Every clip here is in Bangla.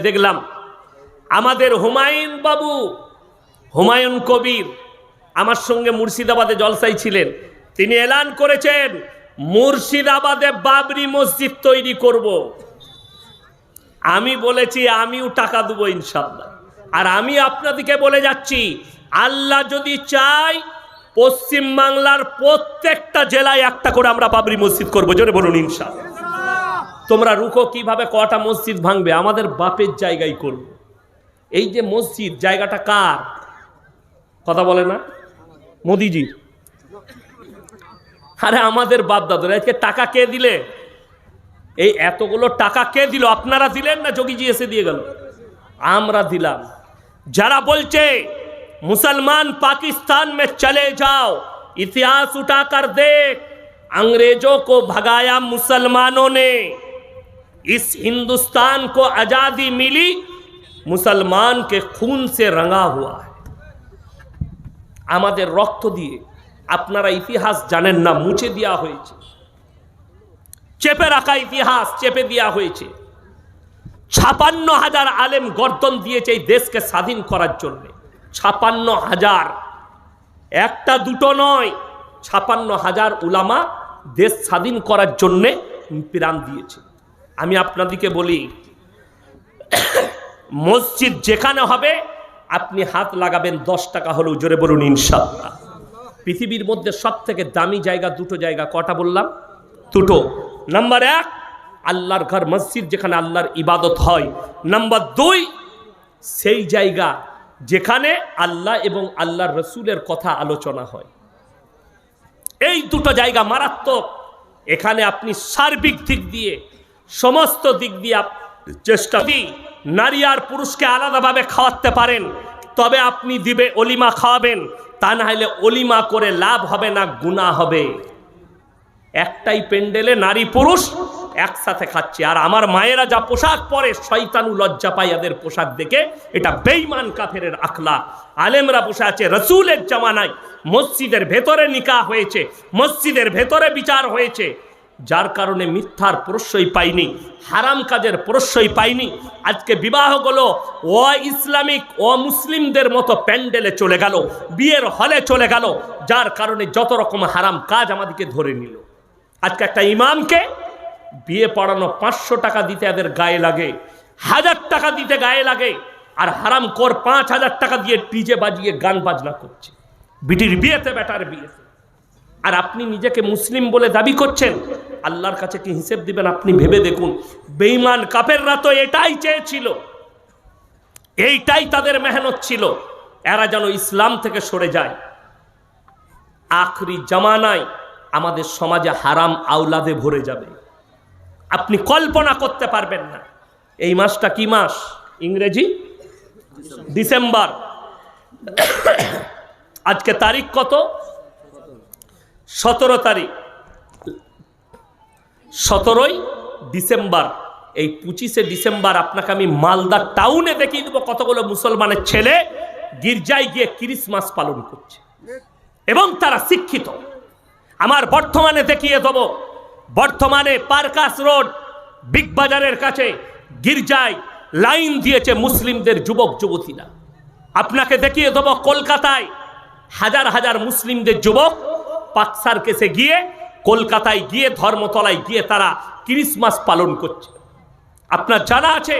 দেখলাম, আমাদের হুমায়ুন বাবু, হুমায়ুন কবির আমার সঙ্গে মুর্শিদাবাদে জলসাই ছিলেন তিনি এলান করেছেন, মুর্শিদাবাদে বাবরি মসজিদ তৈরি করব। আমি বলেছি, আমিও টাকা দেবো ইনশাল্লাহ আর আমি আপনাদেরকে বলে যাচ্ছি, আল্লাহ যদি চাই পশ্চিম বাংলার প্রত্যেকটা জেলায় একটা করে আমরা বাবরি মসজিদ করব। জোরে বলুন ইনশাল্লাহ তোমরা রুখো কিভাবে কটা মসজিদ ভাঙবে আমাদের বাপের জায়গায় করব এই যে মসজিদ জায়গাটা কার কথা বলে না মোদিজির আরে আমাদের বাপ দাদুরা আজকে টাকা কে দিলে এই এতগুলো টাকা কে দিল আপনারা দিলেন না যোগীজি এসে দিয়ে গেল আমরা দিলাম যারা বলছে মুসলমান पाकिस्तान में चले जाओ इतिहास उठाकर देख अंग्रेजों को भगाया मुसलमानों ने इस हिंदुस्तान को आजादी मिली मुसलमान के खून से रंगा हुआ है আমাদের রক্ত দিয়ে আপনারা ইতিহাস জানেন না মুছে দেওয়া হয়েছে চেপে রাখা ইতিহাস চেপে দেওয়া হয়েছে ছাপান্ন হাজার আলেম গর্দন দিয়েছে এই দেশকে স্বাধীন করার জন্য ছাপান্ন হাজার একটা দুটো নয় ছাপান্ন হাজার উলামা দেশ স্বাধীন করার জন্যে প্রাণ দিয়েছে আমি আপনাদেরকে বলি, মসজিদ যেখানে হবে, আপনি হাত লাগাবেন দশ টাকা হলেও জোরে বলুন ইনশাল্লাহ পৃথিবীর মধ্যে সব থেকে দামি জায়গা দুটো জায়গা, কটা বললাম? দুটো। নাম্বার এক, আল্লাহর ঘর, মসজিদ যেখানে আল্লাহর ইবাদত হয়। নাম্বার দুই, সেই জায়গা যেখানে আল্লাহ এবং আল্লাহর রসুলের কথা আলোচনা হয়। এই দুটো জায়গা মারাত্মক। এখানে আপনি সার্বিক দিক দিয়ে সমস্ত দিক দিয়ে চেষ্টা নারী আর পুরুষকে আলাদাভাবে খাওয়াতে পারেন, তবে আপনি দিবে অলিমা খাওয়াবেন। তা না হলে অলিমা করে লাভ হবে না গুণা হবে। একটাই প্যান্ডেলে নারী পুরুষ একসাথে খাচ্ছে, আর আমার মায়েরা যা পোশাক পরে শয়তানু লজ্জা পায় এদের পোশাক দেখে, এটা বেইমান কাফের আখলা। আলেমরা বসে আছে, রসুলের জামানায়। মসজিদের ভেতরে নিকা হয়েছে, মসজিদের ভেতরে বিচার হয়েছে। যার কারণে মিথ্যার প্রশ্রয় পাইনি, হারাম কাজের প্রশ্রয় পাইনি। আজকে বিবাহগুলো ও ইসলামিক, ও মুসলিমদের মতো প্যান্ডেলে চলে গেল, বিয়ের হলে চলে গেল, যার কারণে যত রকম হারাম কাজ আমাদেরকে ধরে নিল। আজকে একটা ইমামকে বিয়ে পড়ানো পাঁচশো টাকা দিতে এদের গায়ে লাগে, হাজার টাকা দিতে গায়ে লাগে, আর হারাম কর পাঁচ হাজার টাকা দিয়ে ডিজে বাজিয়ে গান বাজনা করছে। বিটির বিয়েতে বেটার বিয়েতে। আর আপনি নিজেকে মুসলিম বলে দাবি করছেন, আল্লাহর কাছে কি হিসেব দিবেন আপনি ভেবে দেখুন। বেঈমান কাপেররা তো এটাই চেয়েছিল, এইটাই তাদের মেহনত ছিল, এরা যেন ইসলাম থেকে সরে যায়। আখরি জামানায় আমাদের সমাজে হারাম আওলাদে ভরে যাবে। আপনি কল্পনা করতে পারবেন না, এই মাসটা কি মাস? ইংরেজি? ডিসেম্বর। আজকে তারিখ কত? সতেরো তারিখ। সতেরোই ডিসেম্বর। এই পঁচিশে ডিসেম্বর আপনাকে আমি মালদা টাউনে দেখিয়ে দেবো কতগুলো মুসলমানের ছেলে গির্জায় গিয়ে ক্রিসমাস পালন করছে। এবং তারা শিক্ষিত। আমার বর্তমানে দেখিয়ে দেব, বর্তমানে পার্কাস রোড বিগ বাজারের কাছে গির্জায় লাইন দিয়েছে মুসলিমদের যুবক, যুবতীরা। আপনাকে দেখিয়ে দেব কলকাতায় হাজার হাজার মুসলিমদের যুবক পাকসার কেসে গিয়ে কলকাতায় গিয়ে ধর্মতলায় গিয়ে তারা ক্রিসমাস পালন করছে। আপনার জানা আছে,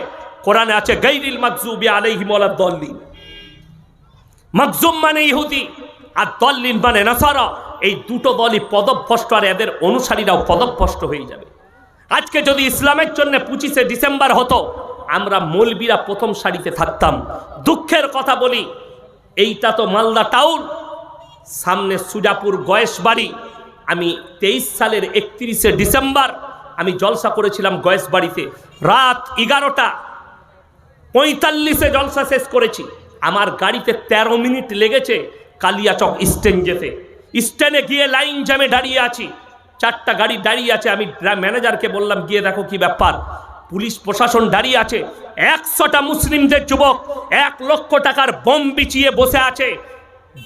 কোরআনে আছে গৈরিল মাকজুবি আলাইহিম দল্লিন মকজুম মানে ইহুদি, আর দল্লিন মানে নাসারা। এই দুটো দলই পদভ্রষ্ট, আর এদের অনুসারীরাও পদভ্রষ্ট হয়ে যাবে। আজকে যদি ইসলামের জন্য পঁচিশে ডিসেম্বর হতো, আমরা মৌলবীরা প্রথম সারিতে থাকতাম। দুঃখের কথা বলি, এইটা তো মালদা টাউন সামনে সুজাপুর গয়েশ বাড়ি। আমি তেইশ সালের একত্রিশে ডিসেম্বর আমি জলসা করেছিলাম গয়েশ বাড়িতে। রাত এগারোটা, পঁয়তাল্লিশে জলসা শেষ করেছি। আমার গাড়িতে ১৩ মিনিট লেগেছে কালিয়াচক স্ট্যান্ড যেতে। স্ট্যান্ডে গিয়ে লাইন জ্যামে দাঁড়িয়ে আছি। চারটা গাড়ি দাঁড়িয়ে আছে, আমি ম্যানেজারকে বললাম, গিয়ে দেখো কি ব্যাপার। পুলিশ প্রশাসন দাঁড়িয়ে আছে। একশোটা মুসলিমদের যুবক এক লক্ষ টাকার বোম বিছিয়ে বসে আছে।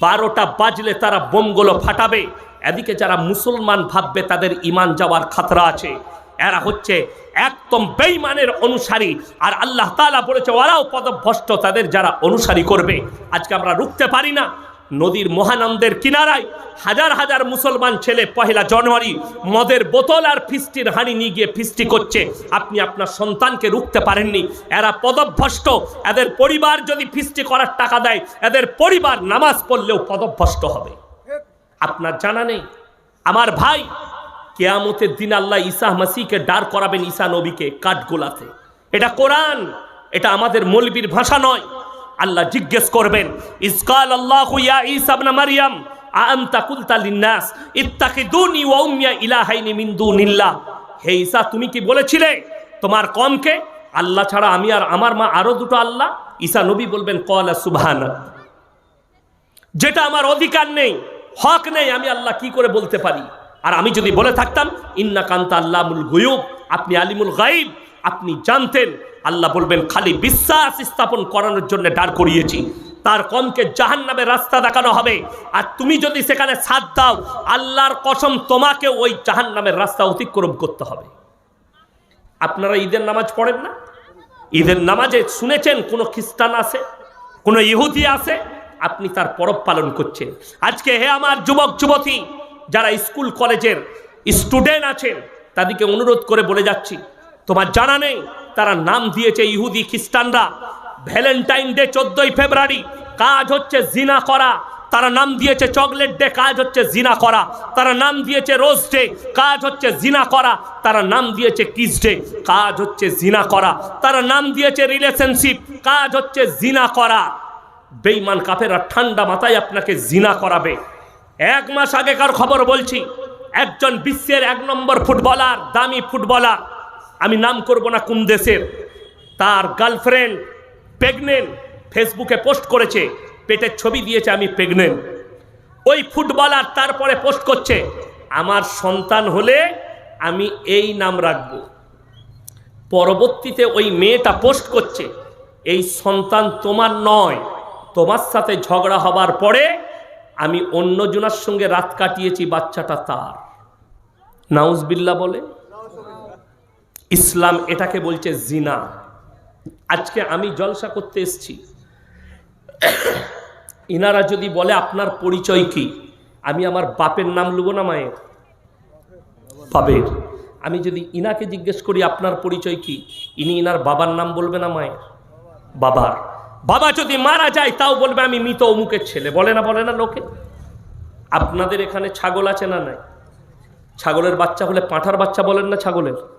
বারোটা বাজলে তারা বোমগুলো ফাটাবে। এদিকে যারা মুসলমান ভাববে তাদের ইমান যাওয়ার খাতরা আছে। এরা হচ্ছে একদম বেইমানের অনুসারী। আর আল্লাহ তালা বলেছে ওরাও পদভ্রষ্ট তাদের যারা অনুসারী করবে। আজকে আমরা রুখতে পারি না। নদীর মহানন্দের কিনারায় হাজার হাজার মুসলমান ছেলে পহেলা জানুয়ারি মদের বোতল আর ফিস্টির হানি নিয়ে গিয়ে ফিস্টি করছে। আপনি আপনার সন্তানকে রুখতে পারেননি। এরা পদভ্রষ্ট। এদের পরিবার যদি ফিস্টি করার টাকা দেয়, এদের পরিবার নামাজ পড়লেও পদভ্রষ্ট হবে। আপনার জানা নেই? আমার ভাই কেয়ামতের দিন আল্লাহ ঈসা মাসিকে দাঁড় করাবেন ঈসা নবীকে কাঠগোলাতে। এটা কোরআন। এটা আমাদের মলবির ভাষা নয়। আল্লাহ জিজ্ঞেস করবেন, ইসকাল আল্লাহ ইয়া মিন দুনিল্লাহ? হে তুমি কি বলেছিলে? তোমার কমকে? আল্লাহ ছাড়া আমি আর আমার মা দুটো আল্লাহ? নবী বলবেন যেটা আমার অধিকার নেই, হক নেই, আমি আল্লাহ কি করে বলতে পারি? আর আমি যদি বলে থাকতাম ইন্না কান্তা আল্লামুল গুয়ুব, আপনি আলিমুল গাইব আপনি জানতেন আল্লাহ বলবেন, খালি বিশ্বাস স্থাপন করানোর জন্য দাঁড় করিয়েছি। তার কমকে জাহান নামে রাস্তা দেখানো হবে। আর তুমি যদি সেখানে সাথ দাও, আল্লাহর কসম তোমাকে ওই জাহান নামের রাস্তা অতিক্রম করতে হবে। আপনারা ঈদের নামাজ পড়েন না? ঈদের নামাজে শুনেছেন কোনো খ্রিস্টান আছে? কোনো ইহুদি আছে? আপনি তার পরব পালন করছেন। আজকে হে আমার যুবক, যুবতী, যারা স্কুল, কলেজের স্টুডেন্ট আছেন, তাদেরকে অনুরোধ করে বলে যাচ্ছি তোমার জানা নেই, তারা নাম দিয়েছে ইহুদি খ্রিস্টানরা। ভ্যালেন্টাইন ডে চোদ্দই ফেব্রুয়ারি, কাজ হচ্ছে জিনা করা। তারা নাম দিয়েছে চকলেট ডে, কাজ হচ্ছে জিনা করা। তারা নাম দিয়েছে রোজ ডে, কাজ হচ্ছে জিনা করা। তারা নাম দিয়েছে কিস ডে, কাজ হচ্ছে জিনা করা। তারা নাম দিয়েছে রিলেশনশিপ, কাজ হচ্ছে জিনা করা। বেইমান কাফেরা ঠান্ডা মাথায় আপনাকে জিনা করাবে। এক মাস আগেকার খবর বলছি, একজন বিশ্বের এক নম্বর ফুটবলার, দামি ফুটবলার আমি নাম করব না কোন দেশের। তার গার্লফ্রেন্ড প্রেগনেন্ট ফেসবুকে পোস্ট করেছে, পেটের ছবি দিয়েছে আমি প্রেগনেন্ট ওই ফুটবলার তারপরে পোস্ট করছে, আমার সন্তান হলে আমি এই নাম রাখব। পরবর্তীতে ওই মেয়েটা পোস্ট করছে, এই সন্তান তোমার নয়, তোমার সাথে ঝগড়া হবার পরে আমি অন্যজনার সঙ্গে রাত কাটিয়েছি বাচ্চাটা তার। নাউজবিল্লা বলে ইসলাম এটাকে বলছে জিনা। আজকে আমি জলসা করতে এসছি। ইনারা যদি বলে, আপনার পরিচয় কি? আমি আমার বাপের নাম লুবো না, মায়ের? বাপের। আমি যদি ইনাকে জিজ্ঞেস করি, আপনার পরিচয় কি? ইনি ইনার বাবার নাম বলবে না, মায়ের? বাবার। বাবা যদি মারা যায়, তাও বলবে, আমি মৃত অমুকের ছেলে। বলে না বলে না লোকে? আপনাদের এখানে ছাগল আছে না নাই? ছাগলের বাচ্চা হলে পাঁঠার বাচ্চা বলেন না ছাগলের?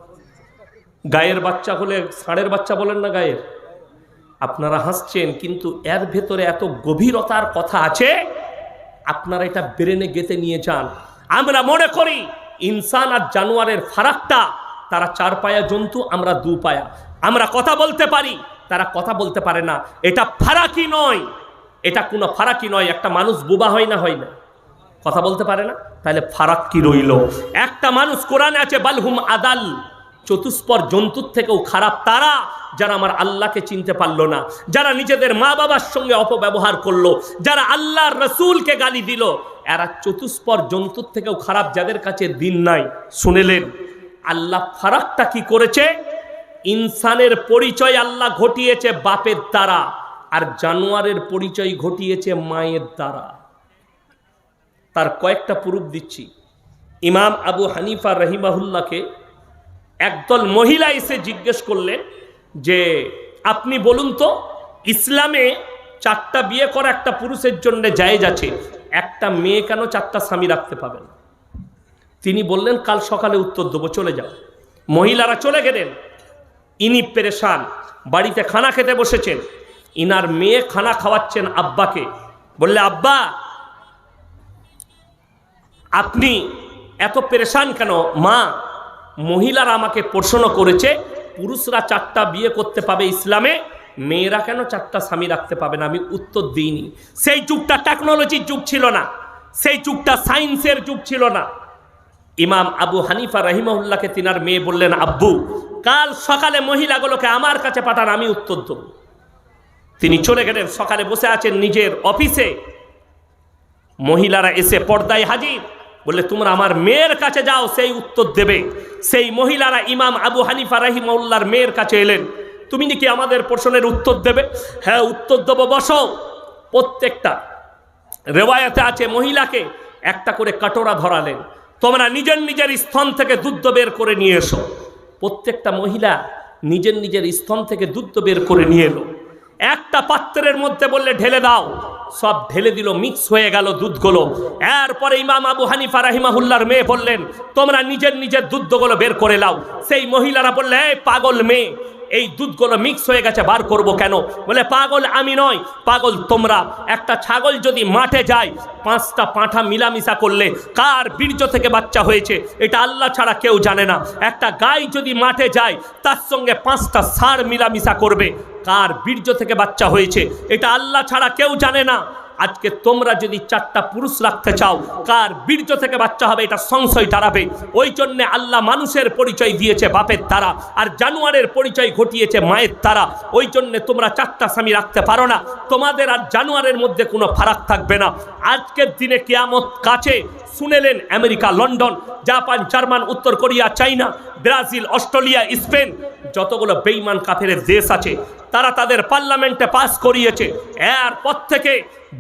গায়ের বাচ্চা হলে ষাঁড়ের বাচ্চা বলেন না গায়ের? আপনারা হাসছেন, কিন্তু এর ভেতরে এত গভীরতার কথা আছে, আপনারা এটা ব্রেনে গেতে নিয়ে যান। আমরা মনে করি ইনসান আর জানোয়ারের ফারাকটা, তারা চার পায়া জন্তু, আমরা দু পায়া। আমরা কথা বলতে পারি, তারা কথা বলতে পারে না। এটা ফারাকি নয়। এটা কোনো ফারাকি নয়, একটা মানুষ বোবা হয় না হয় না। কথা বলতে পারে না? তাহলে ফারাক কি রইল? একটা মানুষ কোরআনে আছে, বালহুম আদাল। চতুষ্পর জন্তুর থেকেও খারাপ তারা যারা আমার আল্লাহকে চিনতে পারল না, যারা নিজেদের মা বাবার সঙ্গে অপব্যবহার করল, যারা আল্লাহর রসুলকে গালি দিল, এরা চতুষ্পর জন্তুর থেকেও খারাপ যাদের কাছে দিন নাই। শুনেলেন, আল্লাহ ফারাকটা কি করেছে? ইনসানের পরিচয় আল্লাহ ঘটিয়েছে বাপের দ্বারা আর জানোয়ারের পরিচয় ঘটিয়েছে মায়ের দ্বারা তার কয়েকটা প্রুফ দিচ্ছি। ইমাম আবু হানিফা রহিমাহুল্লাহকে একদল মহিলা এসে জিজ্ঞেস করলেন যে, আপনি বলুন তো, ইসলামে চারটা বিয়ে করা একটা পুরুষের জন্য জায়েজ আছে, একটা মেয়ে কেন চারটা স্বামী রাখতে পাবেন তিনি বললেন, কাল সকালে উত্তর দেবো, চলে যাও। মহিলারা চলে গেলেন। ইনি পেরেশান, বাড়িতে খানা খেতে বসেছেন। ইনার মেয়ে খানা খাওয়াচ্ছেন আব্বাকে। বললে, আব্বা, আপনি এত পেরেশান কেন? মা মহিলারা আমাকে প্রশ্ন করেছে, পুরুষরা চারটা বিয়ে করতে পাবে ইসলামে, মেয়েরা কেন চারটা স্বামী রাখতে পাবে না? আমি উত্তর দিইনি। সেই যুগটা টেকনোলজির যুগ ছিল না। সেই যুগটা সায়েন্সের যুগ ছিল না। ইমাম আবু হানিফা রহিমউল্লাহকে তিনার মেয়ে বললেন, আব্বু, কাল সকালে মহিলাগুলোকে আমার কাছে পাঠান, আমি উত্তর দেব। তিনি চলে গেলেন, সকালে বসে আছেন নিজের অফিসে। মহিলারা এসে পর্দায় হাজির। বললে, তোমরা আমার মেয়ের কাছে যাও, সেই উত্তর দেবে। সেই মহিলারা ইমাম আবু হানিফা রাহিমাউল্লার মেয়ের কাছে এলেন। তুমি নাকি আমাদের প্রশ্নের উত্তর দেবে? হ্যাঁ উত্তর দেবো, বসো। প্রত্যেকটা রেওয়ায়তে আছে, মহিলাকে একটা করে কাটোরা ধরালেন। তোমরা নিজের নিজের স্থন থেকে দুধ বের করে নিয়ে এসো। প্রত্যেকটা মহিলা নিজের নিজের স্থন থেকে দুধ বের করে নিয়ে এলো। একটা পাত্রের মধ্যে বললে, ঢেলে দাও। সব ঢেলে দিল মিক্স হয়ে গেল দুধগুলো। এরপরে ইমাম আবু হানিফা রাহিমাহুল্লার মেয়ে বললেন, তোমরা নিজের নিজের দুধগুলো বের করে লাও। সেই মহিলারা বললে পাগল মেয়ে এই দুধগুলো মিক্স হয়ে গেছে, বার করব কেন? বলে, পাগল আমি নয়। পাগল তোমরা। একটা ছাগল যদি মাঠে যায়, পাঁচটা পাঁঠা মিলামিশা করলে কার বীর্য থেকে বাচ্চা হয়েছে? এটা আল্লাহ ছাড়া কেউ জানে না। একটা গাই যদি মাঠে যায়, তার সঙ্গে পাঁচটা সার মিলামিশা করবে। কার বীর্য থেকে বাচ্চা হয়েছে? এটা আল্লাহ ছাড়া কেউ জানে না। আজকে তোমরা যদি চারটা পুরুষ রাখতে চাও, কার বীর্য থেকে বাচ্চা হবে এটা সংশয় দাঁড়াবে। ওই জন্যে আল্লাহ মানুষের পরিচয় দিয়েছে বাপের দ্বারা, আর জানোয়ারের পরিচয় ঘটিয়েছে মায়ের দ্বারা। ওই জন্যে তোমরা চারটা স্বামী রাখতে পারো না। তোমাদের আর জানোয়ারের মধ্যে কোনো ফারাক থাকবে না। আজকের দিনে কেয়ামত কাছে শুনেলেন আমেরিকা, লন্ডন, জাপান, জার্মান, উত্তর Korea, China, Brazil, Australia, Spain, যতগুলো বেইমান কাফের দেশ আছে তারা তাদের পার্লামেন্টে পাস করিয়েছে। এরপর থেকে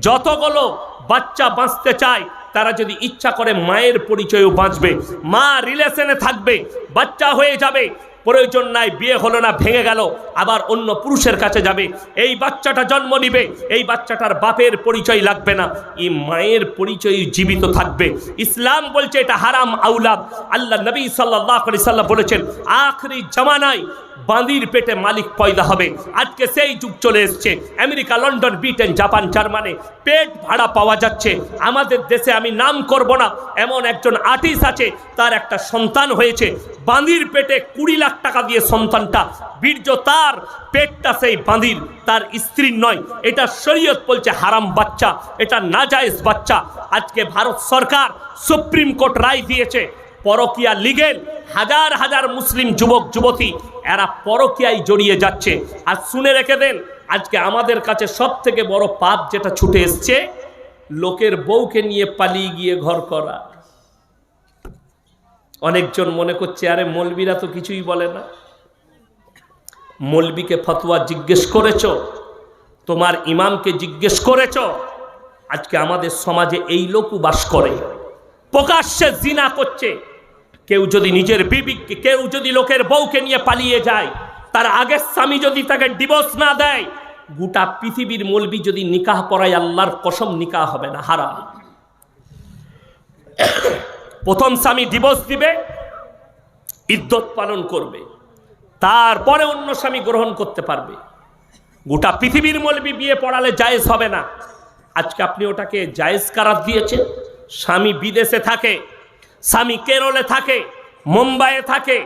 যতগুলো বাচ্চা বাঁচতে চায়, তারা যদি ইচ্ছা করে মায়ের পরিচয়ও বাঁচবে, মা রিলেশনে থাকবে, বাচ্চা হয়ে যাবে, প্রয়োজন নাই, বিয়ে হলো না, ভেঙে গেল, আবার অন্য পুরুষের কাছে যাবে। এই বাচ্চাটা জন্ম নিবে, এই বাচ্চাটার বাপের পরিচয় লাগবে না। এই মায়ের পরিচয় জীবিত থাকবে। ইসলাম বলছে এটা হারাম আউলাদ আল্লাহ নবী সাল্লাহ সাল্লাম বলেছেন, আখরি জামানায় বাঁদির পেটে মালিক পয়দা হবে। আজকে সেই যুগ চলে এসছে। America, London, Britain, Japan, Germany, পেট ভাড়া পাওয়া যাচ্ছে। আমাদের দেশে আমি নাম করব না। এমন একজন আর্টিস্ট আছে, তার একটা সন্তান হয়েছে। বাঁদির পেটে কুড়ি লাখ টাকা দিয়ে সন্তানটা, বীর্য তার, পেটটা সেই বাঁদির তার স্ত্রীর নয়। এটা শরীয়ত বলছে হারাম বাচ্চা, এটা নাজায়েজ বাচ্চা। আজকে ভারত সরকার সুপ্রিম কোর্ট রায় দিয়েছে, পরকিয়া লিগেল হাজার হাজার মুসলিম যুবক, যুবতী এরা পরকিয়ায় জড়িয়ে যাচ্ছে। আর শুনে রেখে দেন, আজকে আমাদের কাছে সব থেকে বড় পাপ যেটা ছুটে এসছে, লোকের বউকে নিয়ে পালিয়ে গিয়ে ঘর করা। অনেকজন মনে করছে, আরে মলবিরা তো কিছুই বলে না। মলবিকে ফতোয়া জিজ্ঞেস করেছ? তোমার ইমামকে জিজ্ঞেস করেছ? আজকে আমাদের সমাজে এই লোকও বাস করে। প্রকাশ্যে জিনা করছে। কেউ যদি নিজের বিবিকে, কেউ যদি লোকের বউকে নিয়ে পালিয়ে যায়, তার আগের স্বামী যদি তাকে ডিভোর্স না দেয়, গোটা পৃথিবীর মলবি যদি নিকাহ পড়ায় আল্লাহর কসম নিকাহ হবে না, হারাম। প্রথম স্বামী ডিভোর্স দিবে ইদ্যত পালন করবে, তারপরে অন্য স্বামী গ্রহণ করতে পারবে। গোটা পৃথিবীর মলবি বিয়ে পড়ালে জায়েজ হবে না। আজকে আপনি ওটাকে জায়েজ কারার দিয়েছেন, স্বামী বিদেশে থাকে স্বামী কেরলে থাকে, মুম্বাইয়ে থাকে,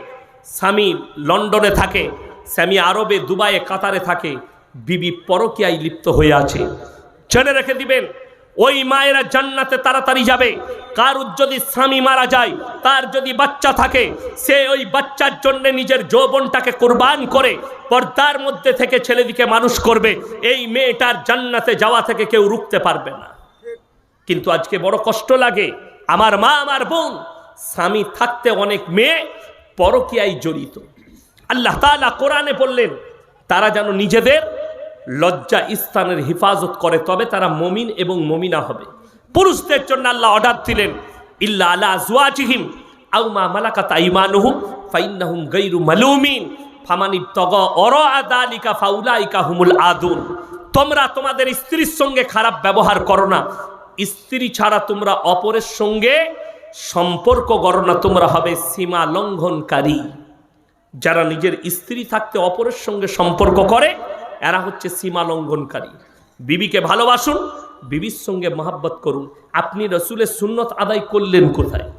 স্বামী লন্ডনে থাকে, স্বামী আরবে, দুবাইয়ে, কাতারে থাকে, বিবি পরকিয়ায় লিপ্ত হয়ে আছে। জেনে রেখে দিবেন, ওই মায়েরা জান্নাতে তাড়াতাড়ি যাবে। কারুর যদি স্বামী মারা যায়, তার যদি বাচ্চা থাকে, সে ওই বাচ্চার জন্য নিজের যৌবনটাকে কোরবান করে, পর্দার মধ্যে থেকে ছেলেদিকে মানুষ করবে। এই মেয়েটার জান্নাতে যাওয়া থেকে কেউ রুখতে পারবে না। কিন্তু আজকে বড় কষ্ট লাগে। আমার মা, আমার বোন স্বামী থাকতে অনেক মেয়ে পরকিয়ায় জড়িত। আল্লাহ তাআলা কোরআনে বললেন, তারা যেন নিজেদের লজ্জা স্থানের হেফাজত করে, তবে তারা মমিন এবং মমিনা হবে। পুরুষদের জন্য আল্লাহ অর্ডার দিলেন, ইল্লা আলা জুয়াজিহিম আউ মা মালাকাত আইমানুহুম ফাইন্নাহুম গায়রু মালুমিন, ফামানি তগ অর আদালিকা ফাউলাইকা হুমুল আদুন। তোমরা তোমাদের স্ত্রীর সঙ্গে খারাপ ব্যবহার করো না। স্ত্রী ছাড়া তোমরা অপরের সঙ্গে সম্পর্ক গণনা তোমরা হবে সীমা লঙ্ঘনকারী। যারা নিজের স্ত্রী থাকতে অপরের সঙ্গে সম্পর্ক করে, এরা হচ্ছে সীমা লঙ্ঘনকারী। বিবিকে ভালোবাসুন, বিবির সঙ্গে মহাব্বত করুন। আপনি রসুলের সুন্নত আদায় করলেন কোথায়?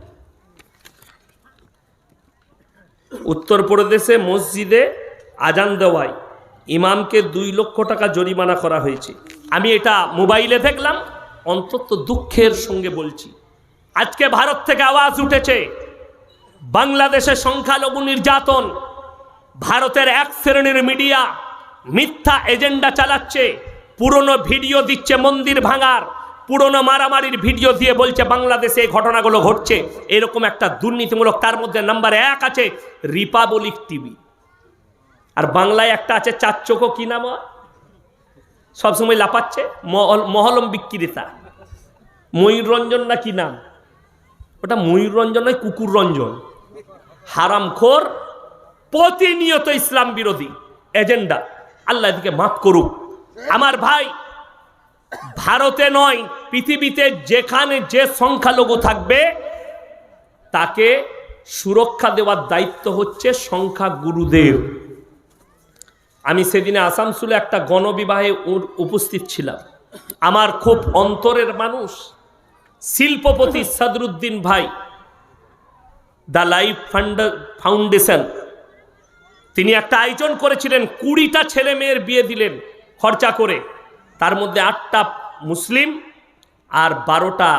উত্তরপ্রদেশে মসজিদে আজান দেওয়ায় ইমামকে দুই লক্ষ টাকা জরিমানা করা হয়েছে। আমি এটা মোবাইলে দেখলাম, অন্তত দুঃখের সঙ্গে বলছি। আজকে ভারত থেকে আওয়াজ উঠেছে, বাংলাদেশে সংখ্যালঘু নির্যাতন, ভারতের এক শ্রেণির মিডিয়া মিথ্যা এজেন্ডা চালাচ্ছে, পুরনো ভিডিও দিচ্ছে মন্দির ভাঙার, পুরনো মারামারির ভিডিও দিয়ে বলছে বাংলাদেশে এই ঘটনাগুলো ঘটছে। এরকম একটা দুর্নীতিমূলক তার মধ্যে নাম্বার এক আছে রিপাবলিক টিভি। আর বাংলায় একটা আছে চার চোখো কি নাম সবসময় লাপাচ্ছে মহল- মহলম বিক্রেতা। ময়ূর রঞ্জন না কি নাম? ওটা ময়ূর রঞ্জন নয়, কুকুর রঞ্জন। হারামখোর, প্রতিনিয়ত ইসলাম বিরোধী, এজেন্ডা। আল্লাহ এদিকে মাফ করুক। আমার ভাই, ভারতে নয়, পৃথিবীতে যেখানে যে সংখ্যালঘু থাকবে, তাকে সুরক্ষা দেওয়ার দায়িত্ব হচ্ছে সংখ্যা গুরুদেব। আমি সেদিনে আসানসোলে একটা গণবিবাহে উপস্থিত ছিলাম। আমার খুব অন্তরের মানুষ শিল্পপতি সাদরুদ্দিন ভাই, দ্য লাইফ ফান্ড, ফাউন্ডেশন। তিনি একটা আয়োজন করেছিলেন, কুড়িটা ছেলে মেয়ের বিয়ে দিলেন, খরচা করে। তার মধ্যে আটটা মুসলিম আর বারোটা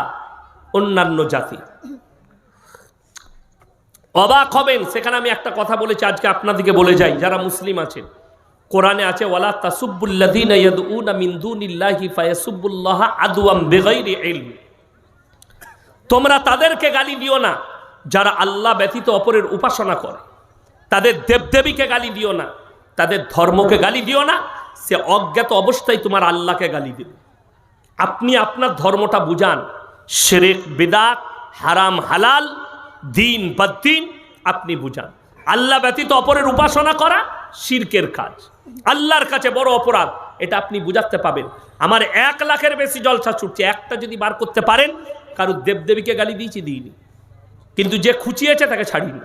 অন্যান্য জাতি। অবাক হবেন, সেখানে আমি একটা কথা বলেছি, আজকে আপনাদেরকে বলে যাই, যারা মুসলিম আছেন। কোরআনে আছে, ওয়ালা তাসুব্বুল্লাযীনা ইয়াদউনা মিন দুনিল্লাহি ফায়াসুব্বুল্লাহ আদওয়াম বিগাইরি ইলম। তোমরা তাদেরকে গালি দিও না, যারা আল্লাহ ব্যতীত অপরের উপাসনা করে। তাদের দেবদেবীকে গালি দিও না, তাদের ধর্মকে গালি দিও না, সে অজ্ঞাত অবস্থায় তোমার আল্লাহকে গালি দেবে। আপনি আপনার ধর্মটা বুঝান। শেরেক, বেদাত, হারাম, হালাল, দিন বদ্দিন আপনি বুঝান। আল্লাহ ব্যতীত অপরের উপাসনা করা শিরকের কাজ। আল্লাহর কাছে বড় অপরাধ, এটা আপনি বুঝাতে পাবেন। আমার এক লাখের বেশি জলসা ছুটছে, একটা যদি বার করতে পারেন কারোর দেবদেবীকে গালি দিয়েছি দিইনি। কিন্তু যে খুঁচিয়েছে তাকে ছাড়িনি।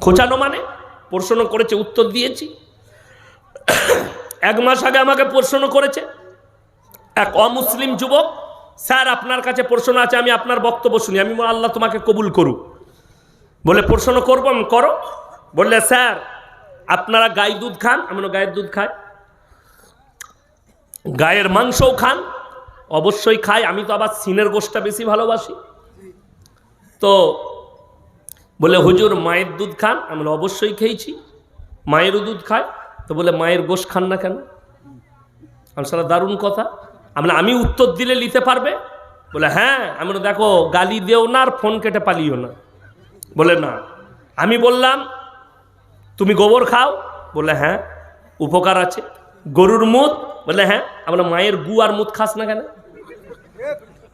খোঁচানো মানে? প্রশ্ন করেছে, উত্তর দিয়েছি। এক মাস আগে আমাকে প্রশ্ন করেছে, এক অমুসলিম যুবক, স্যার, আপনার কাছে প্রশ্ন আছে, আমি আপনার বক্তব্য শুনি, আমি আল্লাহ তোমাকে কবুল করুক। বলে, প্রশ্ন করব, আমি করো। বললে, স্যার, আপনারা গাই দুধ খান, আমি গায়ের দুধ খাই। গায়ের মাংসও খান অবশ্যই খাই, আমি তো আবার সিনের গোষ্ঠটা বেশি ভালোবাসি। তো বলে, হুজুর, মায়ের দুধ খান? আমি অবশ্যই খেয়েছি, মায়েরও দুধ খায়। তো বলে, মায়ের গোশ খান না কেন? আমি সারা দারুণ কথা। আমরা আমি উত্তর দিলে নিতে পারবে? বলে হ্যাঁ। আমি দেখো, গালি দেও না আর ফোন কেটে পালিও না। বলে, না। আমি বললাম, তুমি গোবর খাও? বলে হ্যাঁ। উপকার আছে। গরুর মুত? বলে হ্যাঁ। আমরা মায়ের গু আর মুত খাস না কেন?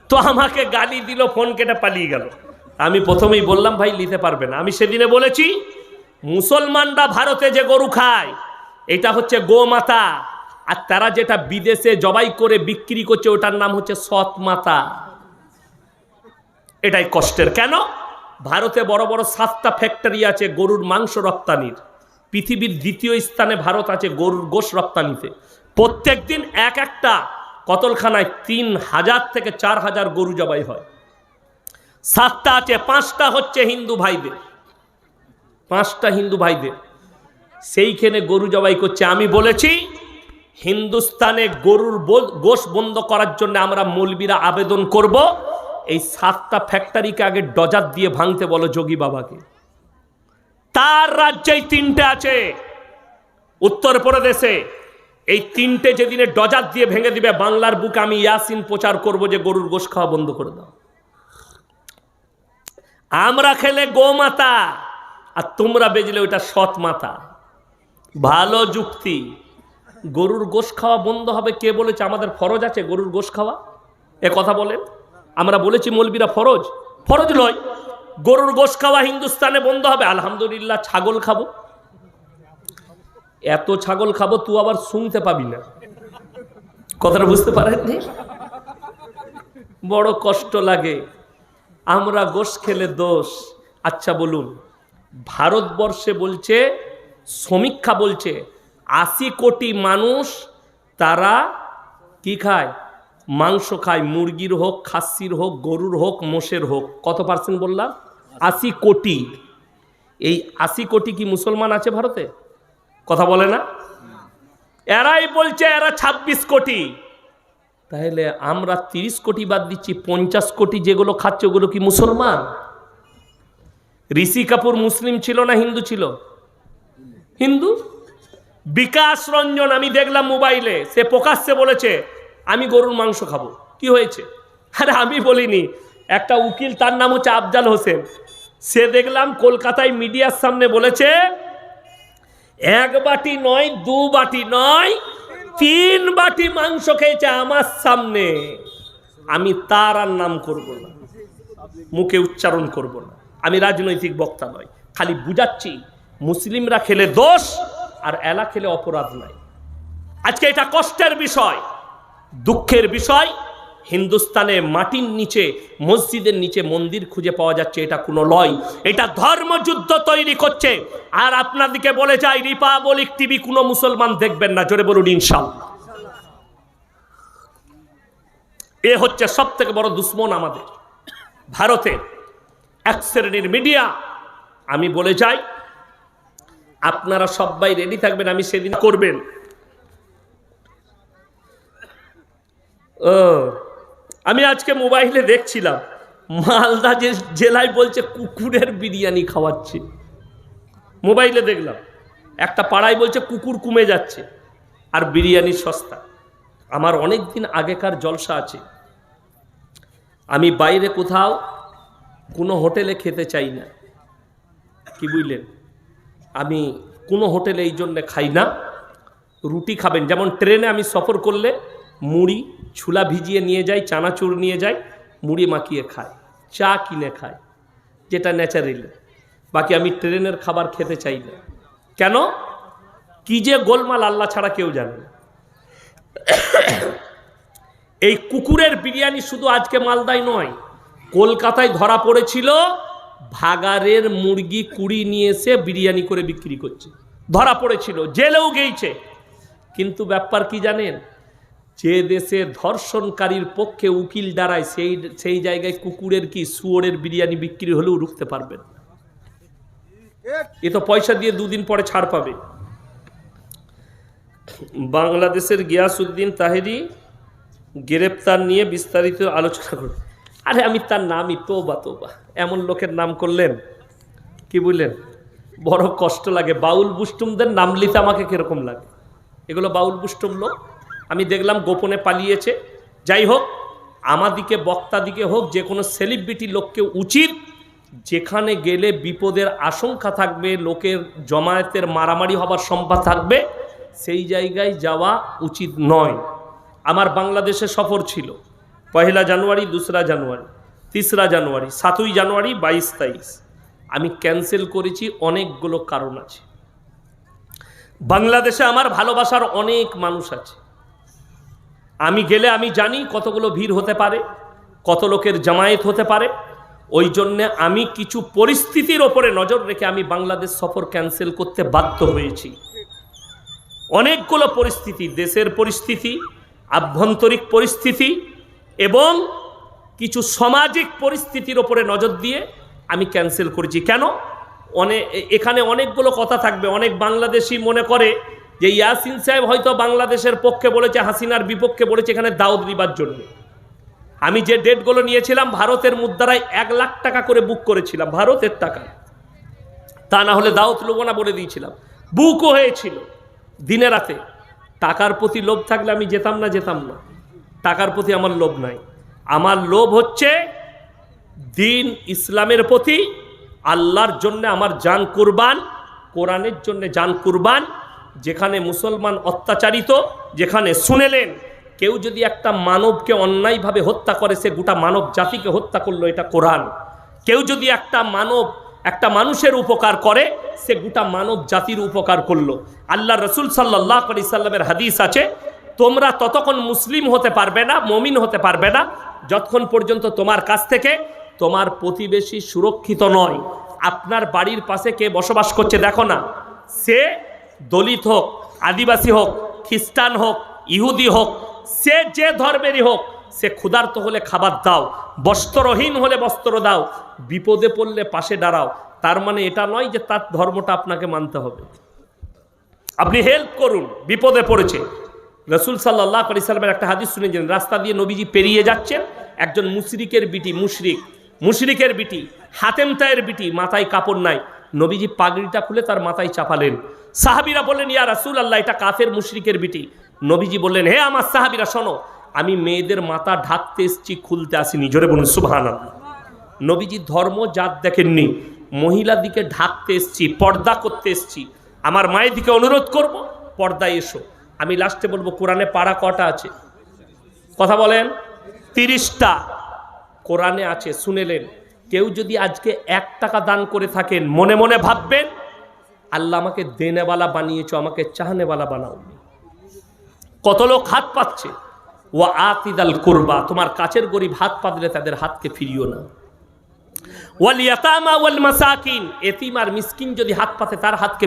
তো আমাকে গালি দিল, ফোন কেটে পালিয়ে গেল। আমি প্রথমেই বললাম, ভাই, নিতে পারবে না। আমি সেদিনে বলেছি, মুসলমানরা ভারতে যে গরু খায়, এটা হচ্ছে গোমাতা। আর তারা যেটা বিদেশে জবাই করে বিক্রি করছে, ওটার নাম হচ্ছে সৎ মাতা এটাই কষ্টের। কেন? ভারতে বড় বড় সাতটা ফ্যাক্টরি আছে গরুর মাংস রপ্তানির। পৃথিবীর দ্বিতীয় স্থানে ভারত আছে গরুর গোশ রপ্তানিতে। প্রত্যেক দিন এক একটা কতলখানায় তিন হাজার থেকে চার হাজার গরু জবাই হয়। সাতটা আছে, পাঁচটা হচ্ছে হিন্দু ভাইদের। পাঁচটা হিন্দু ভাইদের। সেইখানে গরু জবাই করছে। আমি বলেছি, হিন্দুস্তানে গরুর গোশ বন্ধ করার জন্য আমরা মৌলবীরা আবেদন করব। এই সাতটা ফ্যাক্টরিকে আগে ডজার দিয়ে ভাঙতে বলো যোগী বাবাকে। তার রাজ্যেই তিনটে আছে। উত্তরপ্রদেশে এই তিনটে যেদিনে ডজার দিয়ে ভেঙে দিবে বাংলার বুকে আমি ইয়াসিন প্রচার করব যে গরুর গোশ খাওয়া বন্ধ করে দাও। আমরা খেলে গোমাতা, আর তোমরা বেজলে ওইটা সৎ মাতা। ভালো যুক্তি। গরুর গোশ খাওয়া বন্ধ হবে, কে বলেছে? আমাদের ফরজ আছে গরুর গোশ খাওয়া? এ কথা বলেন। আমরা বলেছি মলবিরা ফরজ। ফরজ নয়, গরুর গোশ খাওয়া হিন্দুস্তানে বন্ধ হবে। আলহামদুলিল্লাহ, ছাগল খাব। এত ছাগল খাব তুই আবার শুনতে পাবি না। কথাটা বুঝতে পারেননি? বড় কষ্ট লাগে। আমরা গোশ খেলে দোষ। আচ্ছা বলুন, ভারতবর্ষে বলছে, সমীক্ষা বলছে, আশি কোটি মানুষ তারা কি খায়? মাংস খায়, মুরগির হোক, খাসির হোক, গরুর হোক, মোষের হোক। কত পার্সেন্ট বললাম? আশি কোটি। এই আশি কোটি কি মুসলমান আছে ভারতে? কথা বলে না? এরাই বলছে এরা ২৬ কোটি। তাহলে আমরা তিরিশ কোটি বাদ দিচ্ছি, পঞ্চাশ কোটি যেগুলো খাচ্ছে ওগুলো কি মুসলমান? ঋষি কাপুর মুসলিম ছিল না হিন্দু ছিল? হিন্দু? বিকাশ রঞ্জন, আমি দেখলাম মোবাইলে, সে প্রকাশ্যে বলেছে, আমি গরুর মাংস খাব। কি হয়েছে? আরে আমি বলিনি, একটা উকিল, তার নাম হচ্ছে আফজাল হোসেন। সে দেখলাম কলকাতায় মিডিয়ার সামনে বলেছে এক বাটি নয়, দু বাটি নয়, তিন বাটি মাংস খেয়েছে আমার সামনে। আমি তার আর নাম করব না। মুখে উচ্চারণ করব না। আমি রাজনৈতিক বক্তা নয় খালি বুঝাচ্ছি, মুসলিমরা খেলে দোষ আর এলা খেলে অপরাধ নাই। আজকে এটা কষ্টের বিষয়, দুঃখের বিষয় হিন্দুস্তানে মাটির নিচে, মসজিদের নিচে মন্দির খুঁজে পাওয়া যাচ্ছে, এটা কোনো লয়। এটা ধর্মযুদ্ধ তৈরি করছে। আর আপনাদেরকে বলে যাই রিপাবলিক টিভি কোনো মুসলমান দেখবেন না। জোরে বলুন ইনশাল্লাহ এ হচ্ছে সব থেকে বড় দুশ্মন আমাদের। ভারতের এক শ্রেণির মিডিয়া, আমি বলে যাই, আপনারা সবাই রেডি থাকবেন, আমি সেদিন করবেন। ও আমি আজকে মোবাইলে দেখছিলাম, মালদা যে জেলায় বলছে কুকুরের বিরিয়ানি খাওয়াচ্ছে। মোবাইলে দেখলাম, একটা পাড়ায় বলছে কুকুর কমে যাচ্ছে, আর বিরিয়ানি সস্তা। আমার অনেক দিন আগেকার জলসা আছে। আমি বাইরে কোথাও কোনো হোটেলে খেতে চাই না। কি বুঝলেন? আমি কোনো হোটেলে এই জন্যে খাই না। রুটি খাবেন, যেমন ট্রেনে আমি সফর করলে মুড়ি ছুলা ভিজিয়ে নিয়ে যায়, চানাচুর নিয়ে যায়, মুড়ি মাখিয়ে খায়, চা কিনে খায়, যেটা ন্যাচারাল বাকি আমি ট্রেনের খাবার খেতে চাই না। কেন? কি যে গোলমাল আল্লাহ ছাড়া কেউ জানে এই কুকুরের বিরিয়ানি শুধু আজকে মালদায় নয়, কলকাতায় ধরা পড়েছিল ভাগারের মুরগি কুড়ি নিয়ে এসে বিরিয়ানি করে বিক্রি করছে। ধরা পড়েছিল, জেলেও গেইছে। কিন্তু ব্যাপার কি জানেন? যে দেশে ধর্ষণকারীর পক্ষে উকিল দাঁড়ায়, সেই সেই জায়গায় কুকুরের কি শুয়োরের বিরিয়ানি বিক্রি হলেও রুখতে পারবেন? এ তো পয়সা দিয়ে দুদিন পরে ছাড় পাবে। বাংলাদেশের গিয়াসউদ্দিন তাহেরি গ্রেপ্তার নিয়ে বিস্তারিত আলোচনা করব। আরে আমি তার নামই তোবা তোবা। এমন লোকের নাম করলেন, কি বললেন? বড় কষ্ট লাগে। বাউল বুষ্টুমদের নাম লিতে আমাকে কীরকম লাগে? এগুলো বাউল বুষ্টুম লোক? আমি দেখলাম গোপনে পালিয়েছে। যাই হোক আমাদিকে বক্তাদিকে হোক, যে কোনো সেলিব্রিটি লোককে উচিত যেখানে গেলে বিপদের আশঙ্কা থাকবে, লোকের জমায়েতের মারামারি হবার সম্ভব থাকবে, সেই জায়গায় যাওয়া উচিত নয়। আমার বাংলাদেশে সফর ছিল পহেলা জানুয়ারি, দোসরা জানুয়ারি, তিসরা জানুয়ারি, সাতই জানুয়ারি, বাইশ তেইশ। আমি ক্যান্সেল করেছি, অনেকগুলো কারণ আছে। বাংলাদেশে আমার ভালোবাসার অনেক মানুষ আছে। আমি গেলে আমি জানি কতগুলো ভিড় হতে পারে, কত লোকের জামায়াত হতে পারে। ওই জন্যে আমি কিছু পরিস্থিতির ওপরে নজর রেখে আমি বাংলাদেশ সফর ক্যান্সেল করতে বাধ্য হয়েছি। অনেকগুলো পরিস্থিতি, দেশের পরিস্থিতি, আভ্যন্তরিক পরিস্থিতি এবং কিছু সামাজিক পরিস্থিতির ওপরে নজর দিয়ে আমি ক্যান্সেল করেছি। কেন? অনেক এখানে অনেকগুলো কথা থাকবে। অনেক বাংলাদেশি মনে করে যে ইয়াসিন সাহেব হয়তো বাংলাদেশের পক্ষে বলেছে, হাসিনার বিপক্ষে বলেছে, এখানে দাউদ দিবার জন্য। আমি যে ডেটগুলো নিয়েছিলাম, ভারতের মুদ্রায় এক লাখ টাকা করে বুক করেছিলাম, ভারতের টাকা। তা না হলে দাউদ লোবো না বলে দিয়েছিলাম। বুকও হয়েছিল দিনে রাতে। টাকার প্রতি লোভ থাকলে আমি যেতাম না যেতাম না। টাকার প্রতি আমার লোভ নাই। আমার লোভ হচ্ছে দিন ইসলামের প্রতি আল্লাহর জন্য আমার জান কুরবান, কোরআনের জন্য জান কুরবান যেখানে মুসলমান অত্যাচারিত, যেখানে শুনেলেন, কেউ যদি একটা মানবকে অন্যায়ভাবে হত্যা করে, সে গোটা মানব জাতিকে হত্যা করল, এটা কোরআন। কেউ যদি একটা মানব, একটা মানুষের উপকার করে, সে গোটা মানব জাতির উপকার করল। আল্লাহ রসুল সাল্লাহ আলি সাল্লামের হাদিস আছে, তোমরা ততক্ষণ মুসলিম হতে পারবে না, মমিন হতে পারবে না, যতক্ষণ পর্যন্ত তোমার কাছ থেকে তোমার প্রতিবেশী সুরক্ষিত নয়। আপনার বাড়ির পাশে কে বসবাস করছে, দেখো না। সে দলিত হোক, আদিবাসী হোক, খ্রিস্টান হোক, ইহুদি হোক, সে যে ধর্মেরই হোক, সে ক্ষুধার্ত হলে খাবার দাও, বস্ত্রহীন হলে বস্ত্র দাও, বিপদে পড়লে পাশে দাঁড়াও। তার মানে এটা নয় যে তার ধর্মটা আপনাকে মানতে হবে। আপনি হেল্প করুন, বিপদে পড়েছে। রসুল সাল্লাহ আলি একটা হাদিস শুনেছেন, রাস্তা দিয়ে নবীজি পেরিয়ে যাচ্ছেন, একজন মুশরিকের বিটি, মুশরিক, মুশরিকের বিটি হাতেম তায়ের বিটি, মাথায় কাপড় নাই। নবীজি পাগড়িটা খুলে তার মাথায় চাপালেন। সাহাবিরা বললেন, ইয়া রাসুল আল্লাহ এটা কাফের মুশরিকের বিটি। নবীজি বললেন, হে আমার সাহাবিরা, শোনো, আমি মেয়েদের মাথা ঢাকতে এসছি, খুলতে আসিনি। জোরে বলুন সুবহান নবীজি ধর্ম জাত দেখেননি মহিলা দিকে ঢাকতে এসছি, পর্দা করতে এসছি। আমার মায়ের দিকে অনুরোধ করব, পর্দায় এসো। আমি লাস্টে বলব, কোরআনে পাড়া কটা আছে? কথা বলেন, তিরিশটা কোরআনে আছে, শুনেলেন। কেউ যদি আজকে এক টাকা দান করে থাকেন, মনে মনে ভাববেন, আল্লাহ আমাকে দেনেওয়ালা বানিয়েছ, আমাকে চাহনেওয়ালা বানাও কত লোক হাত পাচ্ছে ও আতিদাল করবা, তোমার কাছের গরিব হাত পাতলে তাদের হাতকে ফিরিও না। ওয়াল ইয়াতামা ওয়াল মাসাকিন, এতিম আর মিসকিন যদি হাত পাতে, তার হাতকে